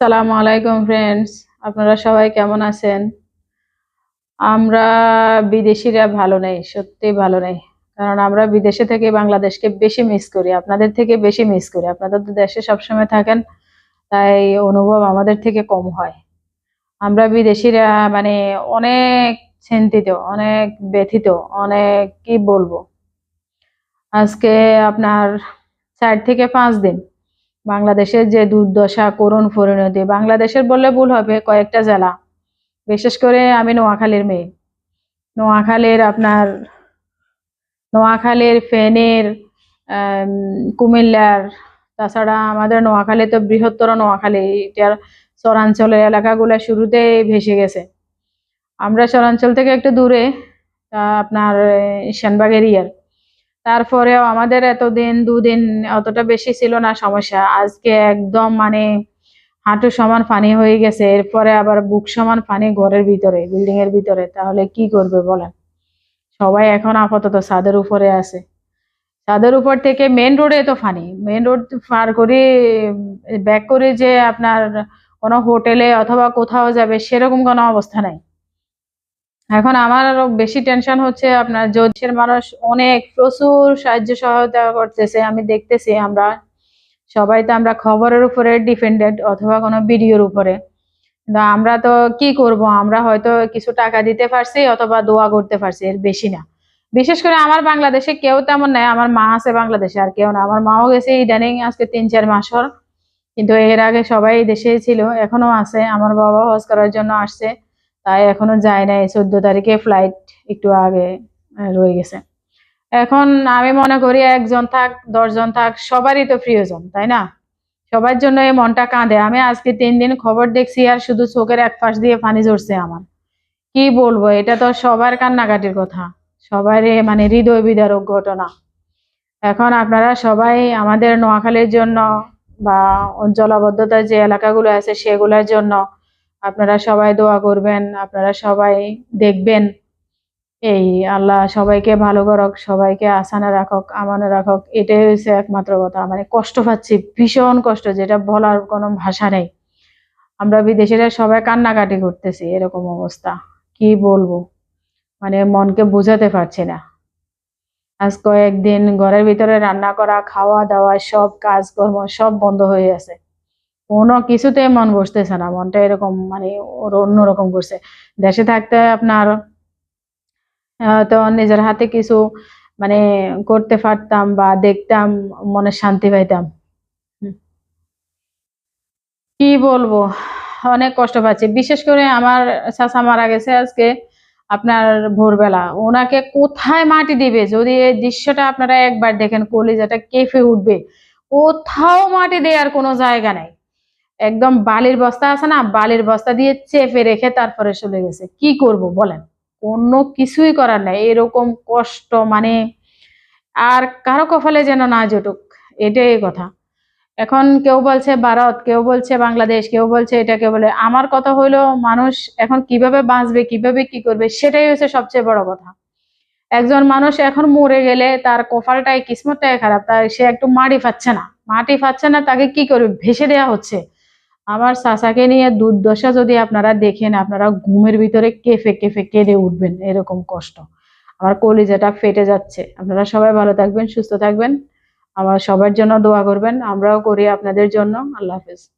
সালামু আলাইকুম ফ্রেন্ডস আপনারা সবাই কেমন আছেন? আমরা বিদেশিরা ভালো নেই, সত্যি ভালো নেই। কারণ আমরা বিদেশে থেকে বাংলাদেশকে বেশি মিস করি, আপনাদের থেকে বেশি মিস করি। আপনাদের তো দেশে সবসময় থাকেন, তাই অনুভব আমাদের থেকে কম হয়। আমরা বিদেশিরা মানে অনেক চিন্তিত, অনেক ব্যথিত, অনেক, কি বলব? আজকে আপনার চার থেকে পাঁচ দিন বাংলাদেশের যে দুর্দশা, করুণ পরিণতি, বাংলাদেশের বললে ভুল হবে, কয়েকটা জেলা। বিশেষ করে আমি নোয়াখালীর মেয়ে। নোয়াখালীর আপনার, নোয়াখালীর ফেনের কুমিল্লার, তাছাড়া আমাদের নোয়াখালী তো বৃহত্তর নোয়াখালী, এটার চরাঞ্চলের এলাকাগুলো শুরুতেই ভেসে গেছে। আমরা চরাঞ্চল থেকে একটু দূরে আপনার এই সেনবাগ এরিয়ার তারপরেও আমাদের এতদিন দুদিন অতটা বেশি ছিল না সমস্যা। আজকে একদম মানে হাঁটু সমান পানি হয়ে গেছে, এরপরে আবার বুক সমান পানি ঘরের ভিতরে বিল্ডিং এর ভিতরে। তাহলে কি করবে বলেন? সবাই এখন আপাতত ছাদের উপরে আছে। ছাদের উপর থেকে মেন রোডে তো ফানি মেন রোড পার করে ব্যাক করে যে আপনার কোনো হোটেলে অথবা কোথাও যাবে, সেরকম কোনো অবস্থা নাই। এখন আমার আরও বেশি টেনশন হচ্ছে আপনার জ্যোতিষের মানুষ অনেক প্রচুর সাহায্য সহায়তা করতেছে, আমি দেখতেছি আমরা। সবাই তো আমরা খবরের উপরে ডিপেন্ডেন্ট অথবা কোনো ভিডিওর উপরে। কিন্তু আমরা তো কি করব? আমরা হয়তো কিছু টাকা দিতে পারছি অথবা দোয়া করতে পারছি, এর বেশি না। বিশেষ করে আমার বাংলাদেশে কেউ তেমন নাই, আমার মা আছে বাংলাদেশে, আর কেউ না। আমার মাও গেছে ইদানিং আজকে তিন চার মাস হল, কিন্তু এর আগে সবাই দেশেই ছিল, এখনও আছে। আমার বাবা হজ করার জন্য আসছে। তাই এখনও যায় নাই। চোদ্দ তারিখে ফ্লাইট একটু আগে রয়ে গেছে। এখন আমি মনে করি একজন থাক, দশজন থাক, সবারই তো প্রিয়জন, তাই না? সবার জন্য এই মনটা কাঁদে। আমি আজকে তিন দিন খবর দেখছি আর শুধু চোখের এক পাশ দিয়ে পানি ঝরছে আমার। কি বলব, এটা তো সবার কান্নাকাটির কথা। সবারই মানে হৃদয় বিদারক ঘটনা। এখন আপনারা সবাই আমাদের নোয়াখালীর জন্য বা জলাবদ্ধতার যে এলাকাগুলো আছে সেগুলোর জন্য আপনারা সবাই দোয়া করবেন, আপনারা সবাই দেখবেন। এই আল্লাহ সবাইকে ভালো করক, সবাইকে আসানে রাখক, আমানে রাখক, এটাই হচ্ছে একমাত্র কথা। মানে কষ্ট পাচ্ছি, ভীষণ কষ্ট, যেটা বলার কোনো ভাষা নেই। আমরা বিদেশিরা সবাই কান্নাকাটি করতেছি, এরকম অবস্থা। কি বলব? মানে মনকে বোঝাতে পারছি না। আজ কয়েকদিন ঘরের ভিতরে রান্না করা, খাওয়া দাওয়া, সব কাজকর্ম সব বন্ধ হয়ে আছে কোনো কিছুতে মন বসতেছে না, মনটা এরকম মানে ওর অন্যরকম করছে। দেশে থাকতে আপনার তো নিজের হাতে কিছু মানে করতে পারতাম বা দেখতাম, মনে শান্তি পাইতাম। কি বলব? অনেক কষ্ট পাচ্ছি। বিশেষ করে আমার চাচা মারা গেছে আজকে আপনার ভোরবেলা। ওনাকে কোথায় মাটি দিবে? যদি এই দৃশ্যটা আপনারা একবার দেখেন, কলিজাটা কেঁপে উঠবে। কোথাও মাটি দেওয়ার কোনো জায়গা নাই। একদম বালির বস্তা আছে না, বালির বস্তা দিয়ে চেপে রেখে তারপরে চলে গেছে। কি করব বলেন? অন্য কিছুই করার নাই। এরকম কষ্ট মানে আর কারও কপালে যেন না জটুক, এটাই কথা। এখন কেউ বলছে ভারত, কেউ বলছে বাংলাদেশ, কেউ বলছে এটা কেউ বলে। আমার কথা হইল মানুষ এখন কীভাবে বাঁচবে, কীভাবে কি করবে, সেটাই হচ্ছে সবচেয়ে বড় কথা। একজন মানুষ এখন মরে গেলে তার কপালটাই, কিসমতটাই খারাপ। তার সে একটু মাটি পাচ্ছে না। মাটি পাচ্ছে না, তাকে কি করবে? ভেসে দেওয়া হচ্ছে। আমার চাচাকে নিয়ে দুর্দশা যদি আপনারা দেখেন, আপনারা ঘুমের ভিতরে কেঁপে কেঁপে কেঁদে উঠবেন, এরকম কষ্ট। আমার কলিজাটা ফেটে যাচ্ছে। আপনারা সবাই ভালো থাকবেন, সুস্থ থাকবেন। আমার সবার জন্য দোয়া করবেন। আমরাও করি আপনাদের জন্য। আল্লাহ হাফেজ।